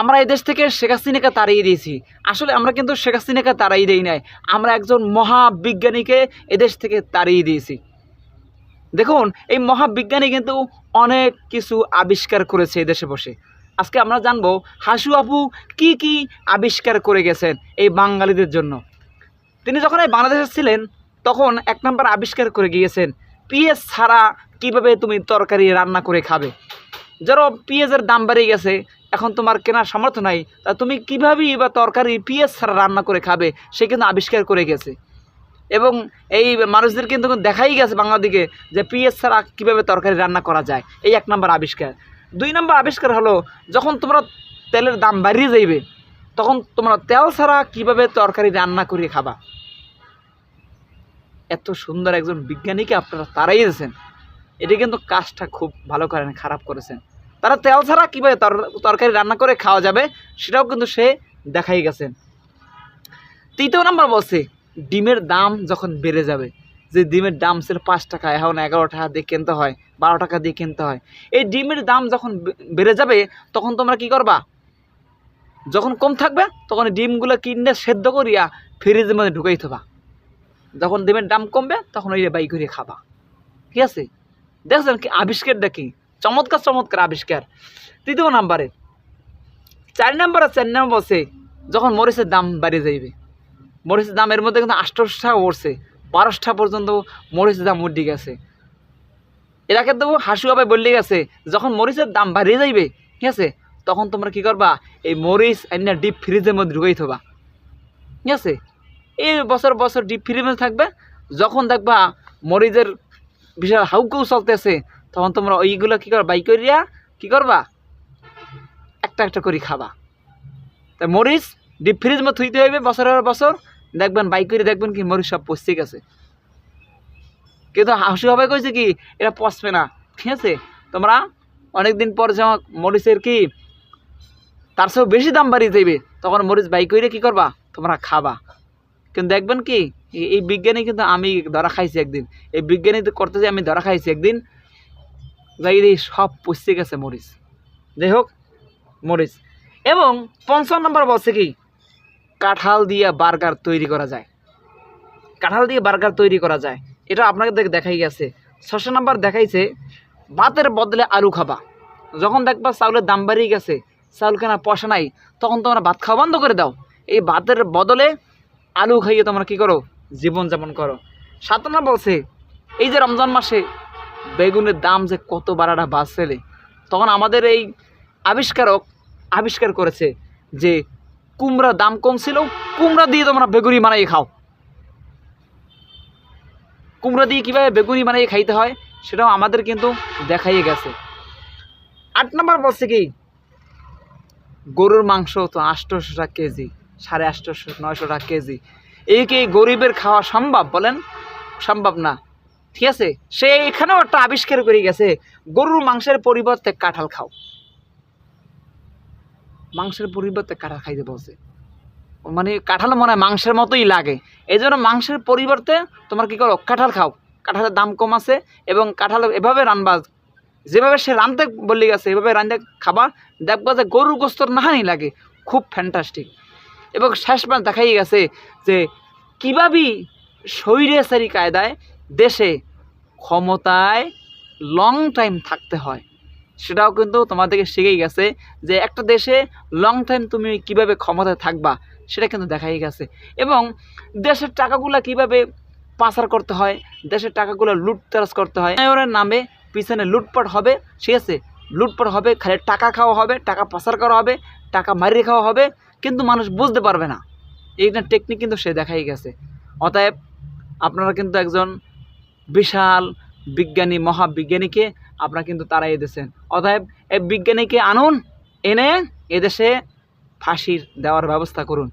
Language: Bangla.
আমরা এদেশ থেকে শেখ হাসিনাকে তাড়িয়ে দিয়েছি। আসলে আমরা কিন্তু শেখ হাসিনাকে তাড়িয়ে দিই নাই। আমরা একজন মহাবিজ্ঞানীকে এদেশ থেকে তাড়িয়ে দিয়েছি। দেখুন, এই মহাবিজ্ঞানী কিন্তু অনেক কিছু আবিষ্কার করেছে এদেশে বসে। আজকে আমরা জানব, হাসু আপু কি কি আবিষ্কার করে গেছেন এই বাঙালিদের জন্য? তিনি যখন এই বাংলাদেশে ছিলেন, তখন এক নম্বর আবিষ্কার করে গিয়েছেন পিএস ছাড়া কীভাবে তুমি তরকারি রান্না করে খাবে? ধরো পেঁয়াজের দাম বেড়ে গেছে এখন তোমার কেনার সামর্থ্য নাই, তা তুমি কীভাবেই বা তরকারি পেঁয়াজ ছাড়া রান্না করে খাবে, সে কিন্তু আবিষ্কার করে গেছে। এবং এই মানুষদের কিন্তু দেখাই গেছে বাংলাদিকে যে পিএস ছাড়া কীভাবে তরকারি রান্না করা যায়, এই এক নম্বর আবিষ্কার। দুই নম্বর আবিষ্কার হলো, যখন তোমরা তেলের দাম বাড়িয়ে যাইবে, তখন তোমরা তেল ছাড়া কীভাবে তরকারি রান্না করে খাবা? এত সুন্দর একজন বিজ্ঞানীকে আপনারা তারাই দিয়েছেন। এটি কিন্তু কাজটা খুব ভালো করেন, খারাপ করেছেন। তারা তেল ছাড়া কীভাবে তরকারি রান্না করে খাওয়া যাবে, সেটাও কিন্তু সে দেখাই গেছেন তৃতীয় নম্বর বলছে, ডিমের দাম যখন বেড়ে যাবে, যে ডিমের দাম ছিল পাঁচ টাকা, এখন এগারো টাকা দিয়ে কিনতে হয়, বারো টাকা দিয়ে কিনতে হয়, এই ডিমের দাম যখন বেড়ে যাবে, তখন তোমরা কি করবা? যখন কম থাকবে, তখন ডিমগুলো কিনে সেদ্ধ করিয়া ফ্রিজের মধ্যে ঢুকাই থবা। যখন ডিমের দাম কমবে, তখন ওই বাই করে খাবা। ঠিক আছে? দেখছেন কি, আবিষ্কারটা কি? চমৎকার চমৎকার আবিষ্কার। তৃতীয় নাম্বারে। চার নাম্বার আর চার নাম্বার বলছে যখন মরিচের দাম বাড়িয়ে যাইবে। মরিচের দাম এর মধ্যে কিন্তু আষ্টশো টাকা উঠছে বারোশো পর্যন্ত মরিচের দাম উঠে গেছে। দেবো হাসু বাবাই বললে গেছে, যখন মরিচের দাম বাড়িয়ে যাইবে, ঠিক আছে, তখন তোমরা কি করবা? এই মরিচ এনে ডিপ ফ্রিজের মধ্যে ঢুকাই থবা। ঠিক আছে? এই বছর বছর ডিপ ফ্রিজের মধ্যে থাকবে, যখন দেখবা মরিচের বিশাল হাউকেও চলতেছে তখন তোমরা ওইগুলো কী করবা? বাই করিয়া কী করবা? একটা একটা করে খাবা। তা মরিচ ডিপ ফ্রিজ মধ্যে থুইতে হইবে বছরের বছর। দেখবেন, বাই করে দেখবেন কি মরিচ সব পচতে গেছে। কিন্তু হাসি হবে কইছে কি, এটা পচবে না। ঠিক আছে? তোমরা অনেক দিন পর যখন মরিচের কি, তার সব বেশি দাম বাড়িয়ে যাইবে তখন মরিচ বাই করে কি করবা? তোমরা খাবা। কিন্তু দেখবেন কি, এই- বিজ্ঞানী কিন্তু আমি ধরা খাইছি একদিন। এই বিজ্ঞানী করতে যে আমি ধরা খাইছি একদিন। যাই দেখি, সব পচতে গেছে মরিচ। যাই হোক, মরিচ। এবং পঞ্চম নম্বর বলছে কি, কাঁঠাল দিয়ে বার্গার তৈরি করা যায়। কাঁঠাল দিয়ে বার্গার তৈরি করা যায়। এটা আপনাকে দেখ- দেখাই গেছে। ছশো নাম্বার দেখাইছে, ভাতের বদলে আলু খাবা। যখন দেখবা চাউলের দাম বাড়িয়ে গেছে, চাউল কেনা পয়সা নাই, তখন তোমরা ভাত খাওয়া বন্ধ করে দাও। এই ভাতের বদলে আলু খাইয়ে তোমরা কি করো? জীবন জীবনযাপন করো। সাত নম্বর বলছে, এই যে রমজান মাসে বেগুনের দাম যে কত বাড়াটা বাড়ছে তখন আমাদের এই আবিষ্কারক আবিষ্কার করেছে যে কুমড়া দাম কম ছিল, কুমড়া দিয়ে তোমরা বেগুনি বানাই খাও। কুমড়া দিয়ে কীভাবে বেগুনি বানিয়ে খাইতে হয়, সেটাও আমাদের কিন্তু দেখাই গেছে। আট নম্বর বলছে কি, গরুর মাংস তো আটশোশো টাকা কেজি, সাড়ে আটশোশো নয়শো টাকা কেজি। এই কি গরিবের খাওয়া সম্ভব বলেন? সম্ভব না। ঠিক আছে? সে এখানেও একটা আবিষ্কার করে গেছে, গরুর মাংসের পরিবর্তে কাঁঠাল খাও। মাংসের পরিবর্তে কাঁঠাল খাইতে বলছে। মানে কাঁঠাল মনে হয় মাংসের মতোই লাগে। এই জন্য মাংসের পরিবর্তে তোমার কি করো? কাঁঠাল খাও। কাঁঠালের দাম কম আছে এবং কাঁঠাল এভাবে রানবা। যেভাবে সে রানতে বললি গেছে, এভাবে রান্ধে খাবা দেখবা যে গরুর গোস্তর নাহানি লাগে। খুব ফ্যান্টাস্টিক এবং শেষ শেষবার দেখাই গেছে যে কীভাবে স্বৈরাচারী কায়দায় দেশে ক্ষমতায় লং টাইম থাকতে হয়। সেটাও কিন্তু তোমাদেরকে শিখেই গেছে যে একটা দেশে লং টাইম তুমি কীভাবে ক্ষমতায় থাকবা, সেটা কিন্তু দেখাই গেছে। এবং দেশের টাকাগুলো কীভাবে পাচার করতে হয়, দেশের টাকাগুলো লুটতারাজ করতে হয় উন্নয়নের নামে পিছনে লুটপাট হবে, ঠিক আছে? লুটপাট হবে, খালি টাকা খাওয়া হবে, টাকা পাচার করা হবে, টাকা মারিয়ে খাওয়া হবে, কিন্তু মানুষ বুঝতে পারবে না। এইটা টেকনিক কিন্তু সে দেখাই গেছে। অতএব আপনারা কিন্তু একজন বিশাল বিজ্ঞানী, মহাবিজ্ঞানীকে আপনারা কিন্তু তারাই দিয়েছেন। অতএব এই বিজ্ঞানীকে আনুন, এনে এদেশে ফাঁসির দেওয়ার ব্যবস্থা করুন।